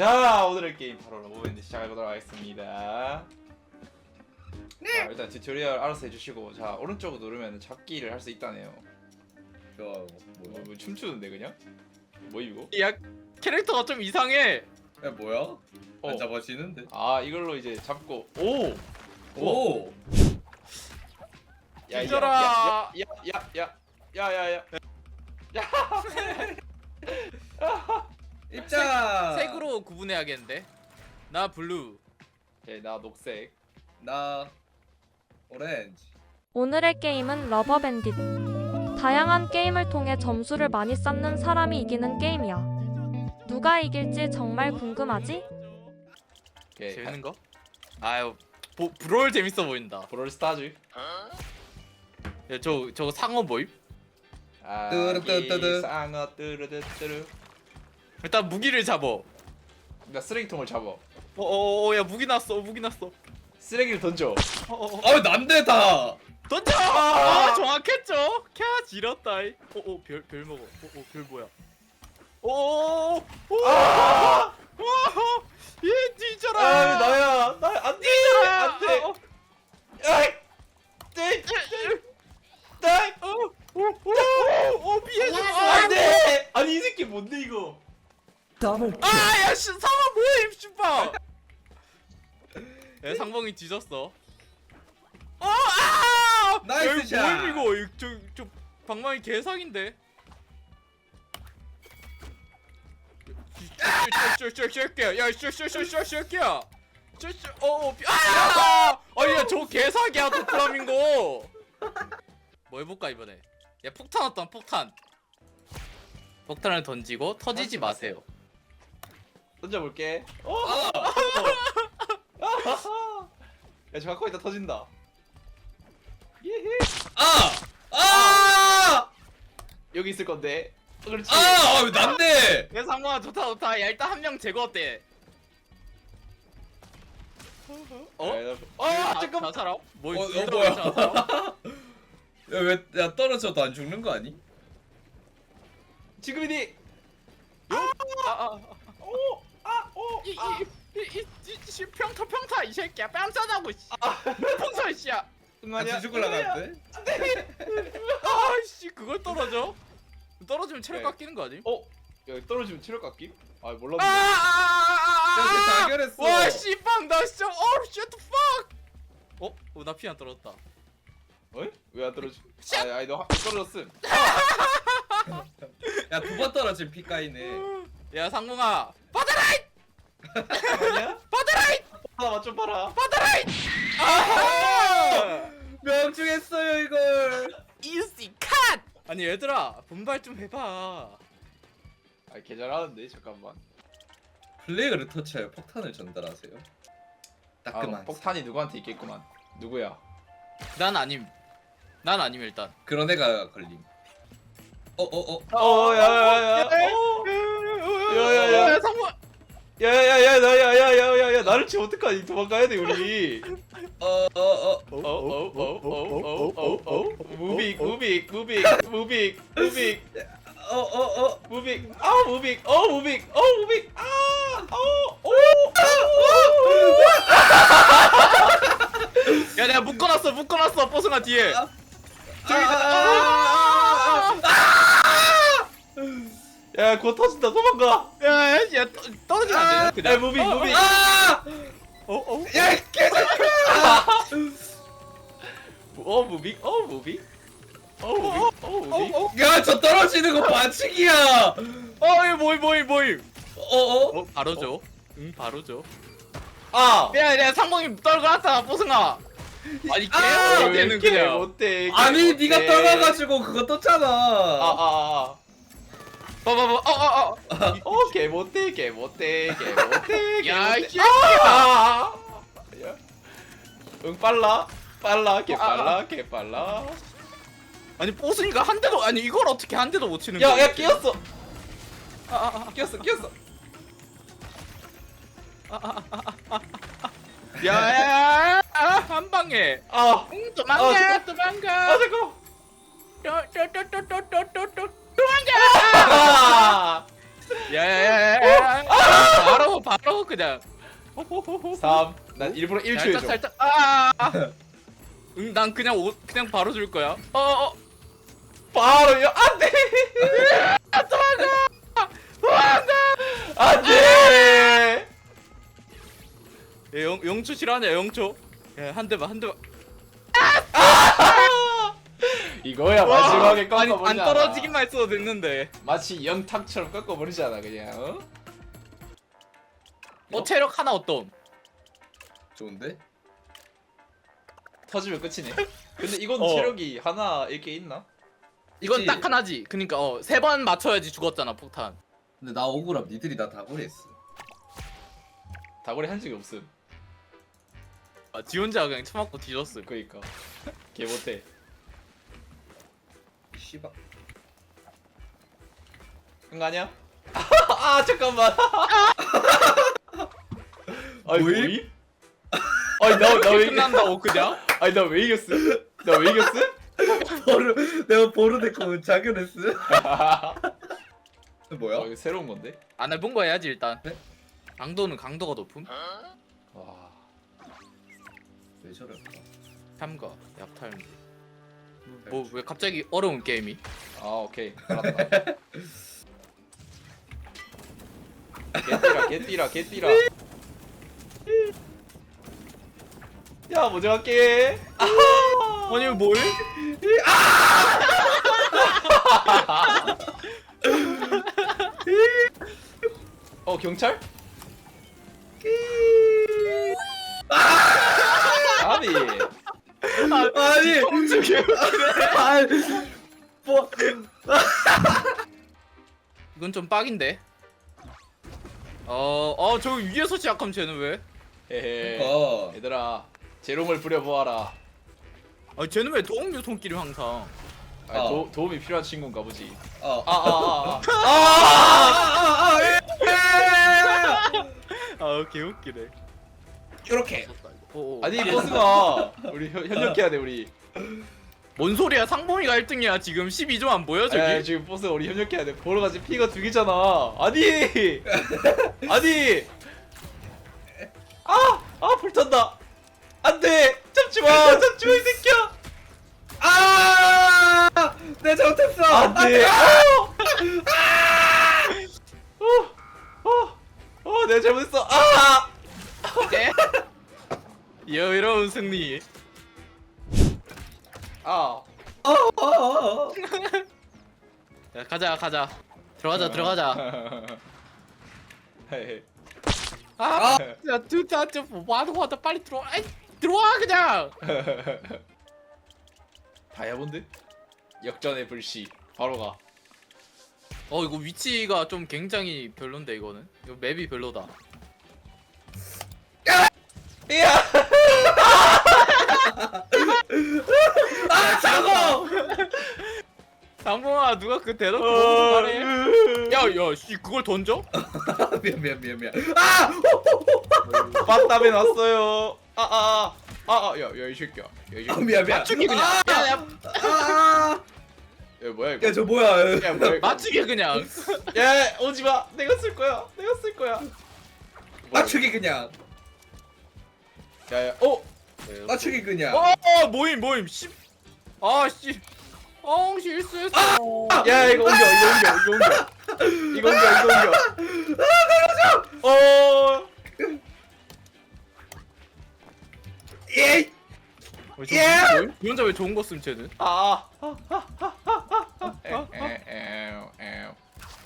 자 오늘의 게임 바로 로보밴드 시작해보도록 하겠습니다 네. 자, 일단 튜토리얼 알아서 해주시고 자 오른쪽 누르면 잡기를 할 수 있다네요 저 뭐, 뭐야? 뭐 춤추는데 그냥? 뭐 이거? 야 캐릭터가 좀 이상해. 야 뭐야? 어. 안 잡아지는데? 아 이걸로 이제 잡고 오! 오. 야, 뒤져라. 야야 야 야 야 야 야 야 구분해야겠는데. 나 블루. 오케이 나 녹색 나 오렌지. 오늘의 게임은 러버밴딧. 다양한 게임을 통해 점수를 많이 쌓는 사람이 이기는 게임이야. 누가 이길지 정말 궁금하지? 오케이 재밌는 거? 아유 보, 브롤 재밌어 보인다. 브롤 스타즈 야 저 저거 상어 모임? 아 뚜루뚜뚜뚜. 상어 뚜루뚜뚜루 일단 무기를 잡어. 나 쓰레기통을 잡아 어어 야 무기 났어 무기 났어. 쓰레기를 던져 어어 아 난데 다. 던져. 아 정확했죠? 캬 지렸다. 어어별 별 먹어. 어어별 뭐야? 어어 아! 얘 뒤져라. 아 나야 나 안돼 뒤져라. 안돼 어, 어. 아이 네 네 어, 오, 오, 오, 피해줘. 안돼 아니 이 새끼 뭔데 이거 아, 야, 씨, 상어 뭐야, 입씨발. 야, 상봉이 뒤졌어. 어, 아! 나이스 야, 샷. 뭐임 이거? 이거 저, 저 방망이 개사기인데. 쉐쉐쉐쉐쉐쉐야, 야, 쉐쉐쉐쉐쉐야. 쉐쉐, 어, 어, 피- 아! 아니, 야, 저 개사기야, 도플라밍고. 뭐 해볼까 이번에? 야, 폭탄 어떤 폭탄? 폭탄을 던지고 터지지 마세요. 던져볼게 어? 야 저 갖고 있다 터진다 예헤 아. 아. 여기 있을 건데 어, 그렇지 아. 아, 난데. 야 상무아 좋다 좋다 야 일단 한 명 제거 어때? 어? 야, 나- 아 잠깐만 나 살아? 뭐 어, 둘 어, 다 뭐야? 괜찮아? 야왜 야 떨어져도 안 죽는 거 아니? 지금이니 아아 오 아오 이이이 평타 평타 이 새끼야 뺨 싸다고 평타 씨야 응아니야 같이 죽을라는데? 아씨 그걸 떨어져? 떨어지면 체력 네. 깎이는 거 아니? 어? 여기 떨어지면 체력 깎기? 아 몰랐는데 야, 쟤 아아 아아와 자결했어. 씨빵 나 진짜 어우 쉣 fuck 어? 어, 나 피 안 떨어졌다 어이? 왜안 떨어지? 아 아니 너 하- 떨어졌음 야두 번 떨어진 피까이네. 야 상봉아 받아라 아니야? 받아라 하나 맞좀 봐라 받아라 아하 명중했어요 이걸. 이지 컷! 아니 얘들아 분발 좀 해봐 아 개잘하는데 잠깐만 플레이어를 터치하여 폭탄을 전달하세요. 아 따끔한. 폭탄이 누구한테 있겠구만 누구야? 난 아님 난 아님 일단 그런 애가 걸림. 어어 어. 어 야야야 야 야야야. 상무 야야야야 나야야야야야 나를 치면 어떡하니 도망가야 돼 우리 어어 어. 어어어어어어어 무빅 무빅 무빅 무빅 무빅 어어 어. 무빅 아 무빅 어 무빅 어 무빅 아어오 야 내가 묶어놨어 묶어놨어 뽀송아 뒤에 아. 저기 아. 야곧 터진다 도망가 야야 떨어지면 안야 그냥 무빅 무빅 아! 어 어? 야 개새끼. 어 무빅 어 무빅 어 무빅 어 무빅 야저 떨어지는 거 반칙이야. 어 이 모임 모임 모임. 어어. 어 바로 줘 응 바로 아! 줘야야 상봉이 떨궈놨다 뽀송아. 아니 아, 개어 왜 되는 이렇게 그냥. 못해 아니 네가 떨어가지고 그거 떴잖아. 아 아 아 봐봐봐 어어어 어, 개 못해, 개 못해, 개 못해, 개 야, 못해. 이 아! 야. 응, 빨라, 빨라, 개 빨라, 개 빨라. 아니 뽀송이가 한 대도 아니 이걸 어떻게 한 대도 못 치는 거야 야, 야, 끼었어, 아, 아, 아. 끼었어, 끼었어. 야야야 아, 한 방에 아, 응 아, 도망가 잠깐. 도망가 아, 잠깐. 또또또또또또또 도망가 아, 바로 그냥 3. 난 일부러 1초 살짝 해줘. 살짝 아 응, 난 그냥 오, 그냥 바로 줄 거야 어 어 바로 요 안돼. 안돼. 야, 영, 영초 싫어하냐 영초 야 한 대만 한 대만 이거야 마지막에 안, 꺾어버리잖아. 안 떨어지기만 했어도 됐는데 마치 영탁처럼 꺾어버리잖아 그냥. 어? 어 체력 하나 어떤 좋은데? 터지면 끝이네. 근데 이건 어. 체력이 하나 이렇게 있나? 이건 그치. 딱 하나지 그니까 어 세 번 맞춰야지 죽었잖아 폭탄 근데 나 억울함 니들이 나 다구리 했어 다고리 한 적이 없음. 아, 지 혼자 그냥 처맞고 뒤졌음 그니까 개 못해. 씨발 그거 아니야? 아 잠깐만. 아니 뭐임? 뭐임? 아니 나나왜 끝난다고 그냥? 아니 나 왜 이겼어? 나 왜 이겼어? 보르 내가 보르데코 자결했어 뭐야? 어, 이거 새로운 건데? 안 해본 거 해야지 일단 네? 강도는 강도가 높음 와. 왜 저럴까? 참가 약탈 뭐 왜 갑자기 어려운 게임이 아 오케이 알았다. 개띠라 개띠라 개띠라. 야 먼저 갈게. 아니 뭐해? 어 경찰? 아니. 아니. 아니. 뭐. 이건 좀 빡인데? 어 어 저 위에서 시작하면 쟤는 왜? 헤헤. 어 얘들아 재롱을 부려보아라. 아 쟤는 왜 도움 요통끼리 항상? 아, 어. 도, 도움이 필요한 친구인가 보지. 어. 아 아 아 아. 아아아아 아 개웃기네. 이렇게. 어, 아니 버스가 우리 현, 협력해야 돼 우리. 뭔 소리야? 상범이가 1등이야. 지금 12점 안 보여 저기? 에, 지금 버스 우리 협력해야 돼. 보러 가지. 피가 두 개잖아. 아니! 아니! 아 아 불탄다 안돼! 잡지 마! 잡지 마 이 새끼야! 아! 내 잘못했어. 안돼. 어어어 내가 잘못했어! 아! 네? 여유로운 승리. 아. 어, 어, 어. 야 가자 가자. 들어가자 들어가자. 헤헤. 아! 진짜 진짜 진짜 뭐 하는 거 같아. 빨리 들어와. 아이 들어와 그냥 다이아몬드? 역전의 불씨 바로 가 어 이거 위치가 좀 굉장히 별론데 이거는 이거 맵이 별로다 이야 아, 작어. 상봉아 누가 그 대놓고 어, 말해 야야 씨 그걸 던져? 미안 미안 미안 미안. 아! 빠따에 났어요 아아아아야야 이 새끼야. 야, 이 아 새끼야. 미안 미안. 맞추기 그냥. 아! 야 야. 아! 야 뭐야 이거? 야, 저 뭐야? 야 뭐야 이거? 맞추기 그냥. 야 오지마. 내가 쓸 거야. 내가 쓸 거야. 맞추기 그냥. 야야 어? 맞추기 그냥. 어 모임 모임. 씨. 아씨. 어 실수했어 야 이거 옮겨 이거 옮겨 이거 옮겨. 이거 옮겨 이거 옮겨. 어 어, 저 예! 모임? 이 혼자 왜 좋은 거 쓰면 쟤는 아. 아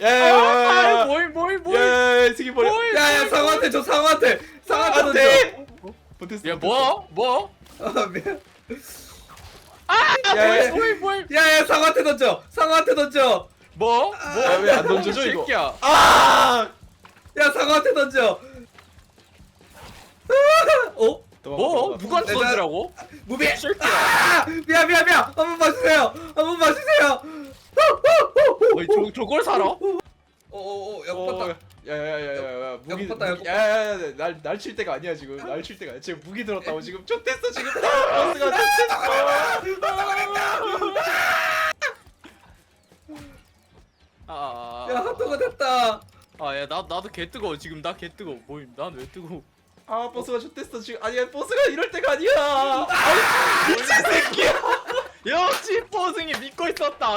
야야야야 모임 모임 모임 야 새끼 버려 뭐야? 야야 상어한테 줘 상어한테 상어한테 던져. 안돼 못했어 야 뭐? 뭐? 아 미안. 아 야, 야. 모임 모임 야야 상어한테 던져. 상어한테 던져. 뭐? 야, 뭐? 왜안 던져줘, 이거? 새끼야 아 야 상어한테 던져. 어? 뭐? 누구한테 던지라고? 무비. 새끼야 아! 미안 미안 미안. 한번 봐주세요. 한번 봐주세요. 어이 저, 저걸 살아? 오오오 야 어, 봤다. 야야야야야 무기 야, 야, 무기- 야야야 날날 칠 때가 아니야 지금 날 칠 때가 아니야. 지금 무기 들었다고 지금 쫓댔어 지금 버스가 쫓댔어 아, 야 핫도그 됐다. 아야 나 나도 개 뜨거워 지금 나 개 뜨거워 뭐임 난왜 뜨거워 아 버스가 좋댔어 지금 아니야 버스가 이럴 때가 아니야. 아니 미친 새끼야. 역시 버스이 믿고 있었다.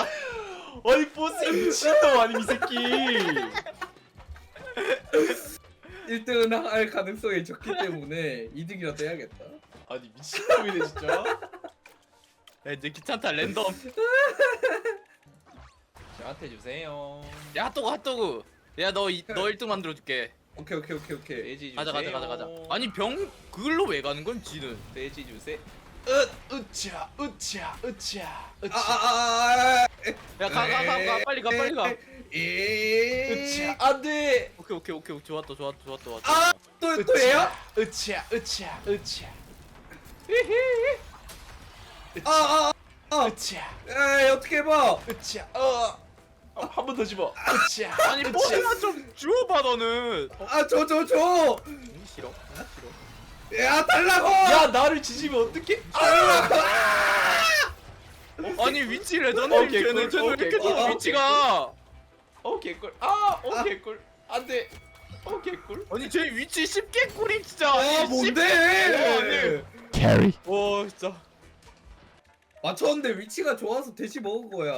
아니 버스이 미친놈 아니 이 새끼. 1등은 할 가능성이 적기 때문에 2등이라도 해야겠다. 아니 미친놈이네 진짜. 야 이제 귀찮다 랜덤. 저한테 주세요. 야 핫도그 핫도그. 야너너 1등 만들어줄게 오케이 오케이 오케이 오케이. 돼지 주세요 가자 가자 가자 가자. 아니 병 그걸로 왜 가는 건 지는? 돼지 주세요 으 으차 으차 으차 으차. 아아아 야가 가 가 가. 빨리 가 빨리 가. 에. 으차. 안돼 오케이 오케이 오케이. 좋았다 좋았다 좋았다 좋았다. 아, 또, 또 얘야? 으차 으차 으차. 아, 아, 아. 으차. 에이, 어떻게 해봐. 으차. 어 한 번 더 집어. 으차 아니 뽀뽀만 좀 주워봐 너는. 어? 아, 저, 저, 저. 응, 싫어. 야, 달라고. 야 나를 지지면 어떡해? 아니 위치 오케이, 쟤는 오케이, 이렇게 꿀, 더 오케이. 위치가. 어 개꿀. 아어 개꿀. 안돼. 어 개꿀. 아니 쟤 위치 쉽게 꿀임 진짜. 아, 아니, 뭔데? 쉽게- 와 진짜. 맞췄는데 위치가 좋아서 대시 먹은 거야.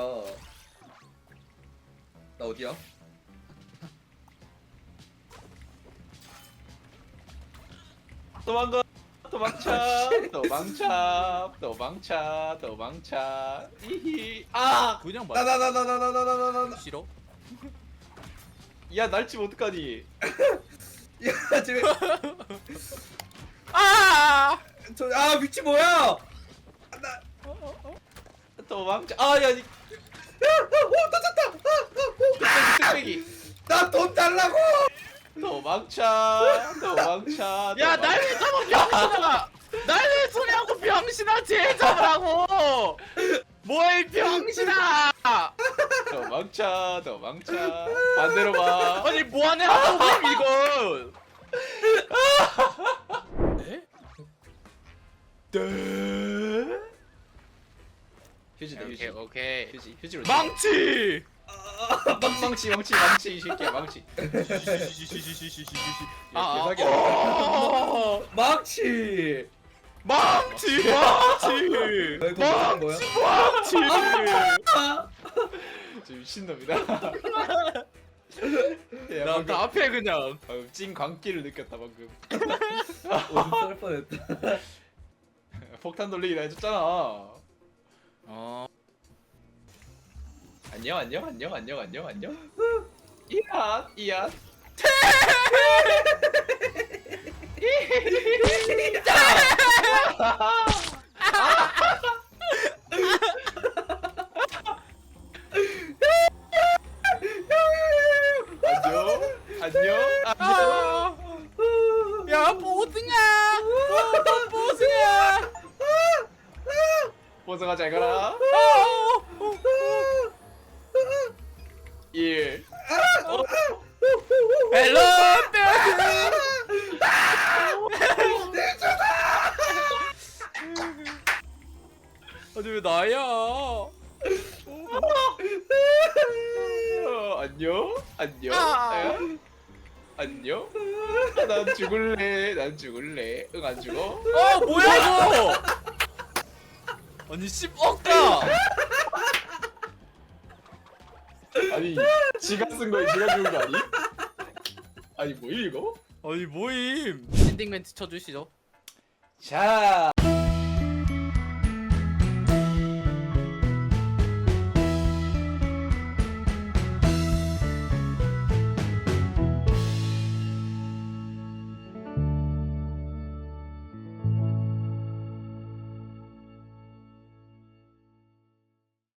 나 어디야? 도망가 도망차 아, 도망차 도망차 도망차 이히 아 그냥 말. 나 나 나 나 나 나 나나 싫어. 야 날치면 어떡하니 야 지금 아! 저아 위치 뭐야? 아, 도망쳐. 아, 야, 이... 야, 야, 오, 다 잤다. 뚝배기 나 돈 달라고. 도망쳐 도망쳐 야, 날 왜 잡아 병신아! 날 왜 소리하고 병신아 쟤 잡으라고! 이 병신아! 도망쳐 도망쳐 반대로 봐 아니 뭐하네 하고 이거! 휴지다 휴지 오케이 오케이 휴지 휴지로 망치! 망 망치 망치 망치 이 새끼야 망치 아, 아. 어, 망치. 망치! 망치! 야, 이거 뭐야? 망치! 아, 저 미친놈이다 야, 나, 방금, 나 앞에 그냥 방금 찐 광기를 느꼈다 방금 오줌 쌀 뻔했다. 폭탄 돌리기다 해줬잖아 어... 안녕 안녕 안녕 안녕 안녕 안녕. 이앗 이앗 안녕 안녕 안녕 아! 야 보승아! 어, 보승아! 보성아 잘 가라 어, 어, 1 헬로 뼈! 아니 왜 나야? 어, 안녕 안녕 아. 에? 안녕 난 죽을래 난 죽을래 응 안 죽어 아 뭐야 이거? 아니 10억가! 아니 지가 쓴 거에 지가 죽은 거 아니? 아니 뭐 이거? 아니 뭐임? 엔딩 멘트 쳐주시죠. 자